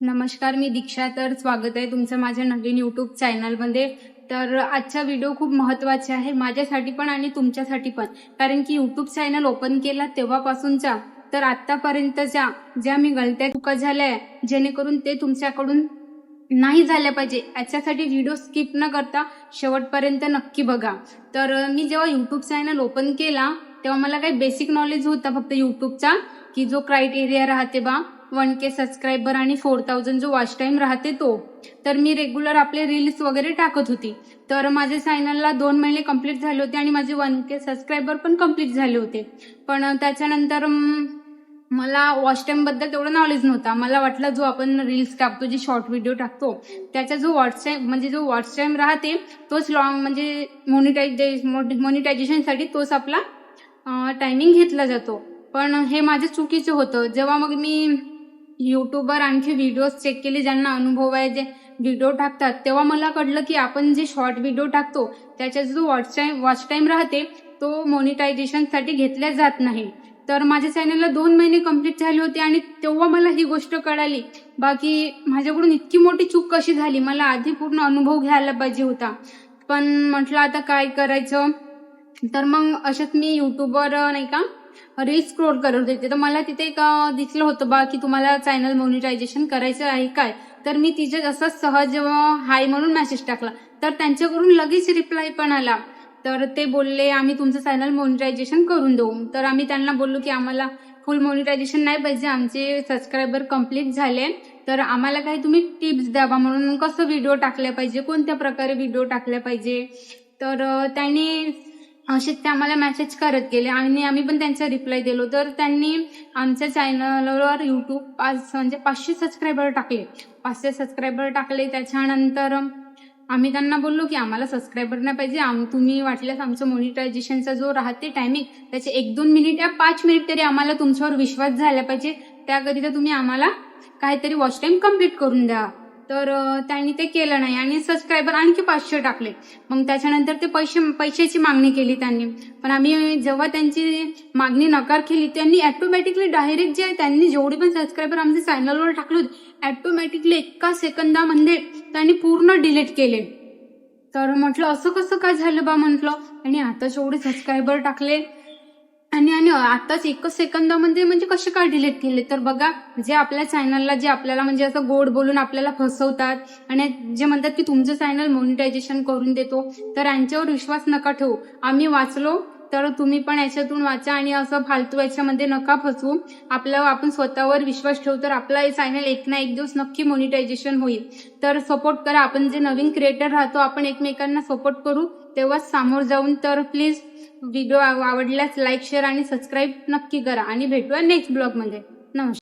नमस्कार मी दीक्षा तर स्वागत आहे तुमचं माझ्या नवीन युट्यूब चॅनलमध्ये तर आजचा व्हिडिओ खूप महत्त्वाचा आहे माझ्यासाठी पण आणि तुमच्यासाठी पण. कारण की युट्यूब चॅनल ओपन केला तेव्हापासूनचा तर आत्तापर्यंतच्या ज्या मी गलत्या चुका झाल्या आहे जेणेकरून ते तुमच्याकडून नाही झाल्या पाहिजे. याच्यासाठी व्हिडिओ स्किप न करता शेवटपर्यंत नक्की बघा. तर मी जेव्हा युट्यूब चॅनल ओपन केला तेव्हा मला काही बेसिक नॉलेज होता फक्त युट्यूबचा की जो क्रायटेरिया राहते बा वन के सबस्क्रायबर आणि फोर थाउजंड जो वॉच टाईम राहते तो तर मी रेग्युलर आपले रील्स वगैरे टाकत होती. तर माझ्या चॅनलला दोन महिने कंप्लीट झाले होते आणि माझे वन के सबस्क्रायबर पण कंप्लीट झाले होते. पण त्याच्यानंतर मला वॉच टाईमबद्दल तेवढं नॉलेज नव्हता. मला वाटलं जो आपण रील्स टाकतो जे शॉर्ट व्हिडिओ टाकतो त्याचा जो वॉच टाईम म्हणजे जो वॉच टाइम राहते तोच लॉंग म्हणजे मोनिटायझे मोनिटायझेशनसाठी तोच आपला टायमिंग घेतला जातो. पण हे माझं चुकीचं होतं. जेव्हा मग मी यूट्यूबवर आणखी व्हिडिओज चेक केले ज्यांना अनुभव आहे जे व्हिडिओ टाकतात. तेव्हा मला कळलं की आपण जे शॉर्ट व्हिडिओ टाकतो त्याच्या जो वॉच टाईम वॉच टाईम राहते तो मॉनिटायझेशनसाठी घेतल्या जात नाही. तर माझ्या चॅनलला दोन महिने कंप्लीट झाले होते आणि तेव्हा मला ही गोष्ट कळाली. बाकी माझ्याकडून इतकी मोठी चूक कशी झाली? मला आधी पूर्ण अनुभव घ्यायला पाहिजे होता. पण म्हटलं आता काय करायचं? तर मग अशात मी युट्यूबवर नाही का रील्स स्क्रोल करत होते. तर मला तिथे एक दिसलं होतं बा की तुम्हाला चॅनल मॉनिटायझेशन करायचं आहे काय? तर मी तिचे असं सहज हाय म्हणून मेसेज टाकला. तर त्यांच्याकडून लगेच रिप्लाय पण आला. तर ते बोलले आम्ही तुमचं चॅनल मॉनिटायझेशन करून देऊ. तर आम्ही त्यांना बोललो की आम्हाला फुल मॉनिटायझेशन नाही पाहिजे. आमचे सबस्क्रायबर कंप्लीट झाले. तर आम्हाला काही तुम्ही टिप्स द्यावा म्हणून कसं व्हिडिओ टाकल्या पाहिजे? कोणत्या प्रकारे व्हिडिओ टाकल्या पाहिजे? तर त्यांनी असेच ते आम्हाला मेसेज करत गेले आणि आम्ही पण त्यांचा रिप्लाय दिलो. तर त्यांनी आमच्या चॅनलवर युट्यूब पाच म्हणजे पाचशे सबस्क्रायबर टाकले. पाचशे सबस्क्रायबर टाकले. त्याच्यानंतर आम्ही त्यांना बोललो की आम्हाला सबस्क्रायबर नाही पाहिजे. आम तुम्ही वाटल्यास आमचं मोनिटायझेशनचा जो राहते टायमिंग त्याचे एक दोन मिनिट या पाच मिनिट तरी आम्हाला तुमच्यावर विश्वास झाला पाहिजे. त्याकरिता तुम्ही आम्हाला काहीतरी वॉच टाईम कंप्लीट करून द्या. तर त्यांनी ते केलं नाही. आणि सबस्क्रायबर आणखी पाचशे टाकले. मग त्याच्यानंतर ते पैसे पैशाची मागणी केली त्यांनी. पण आम्ही जेव्हा त्यांची मागणी नकार केली त्यांनी ॲटोमॅटिकली डायरेक्ट जे त्यांनी जेवढे पण सबस्क्रायबर आमच्या चॅनलवर टाकले होते ॲटोमॅटिकली एका सेकंदामध्ये त्यांनी पूर्ण डिलीट केले. तर म्हटलं असं कसं काय झालं बा म्हटलं? आणि आता जेवढे सबस्क्रायबर टाकले आणि आणि आताच एकच सेकंदामध्ये म्हणजे कसे काय डिलीट केले? तर बघा जे आपल्या चॅनलला जे आपल्याला म्हणजे असं गोड बोलून आपल्याला फसवतात आणि जे म्हणतात की तुमचं चॅनल मोनिटायझेशन करून देतो तर यांच्यावर विश्वास नका ठेवू. आम्ही वाचलो तर तुम्ही पण याच्यातून वाचा आणि असं फालतू याच्यामध्ये नका फसवू. आपलं आपण स्वतःवर विश्वास ठेवू तर आपला हे चॅनल एक ना एक दिवस नक्की मोनिटायझेशन होईल. तर सपोर्ट करा. आपण जे नवीन क्रिएटर राहतो आपण एकमेकांना सपोर्ट करू तेव्हाच सामोर जाऊन तर प्लीज व्हिडिओ आवडल्यास लाईक शेअर आणि सबस्क्राईब नक्की करा. आणि भेटूया नेक्स्ट ब्लॉगमध्ये नमस्कार.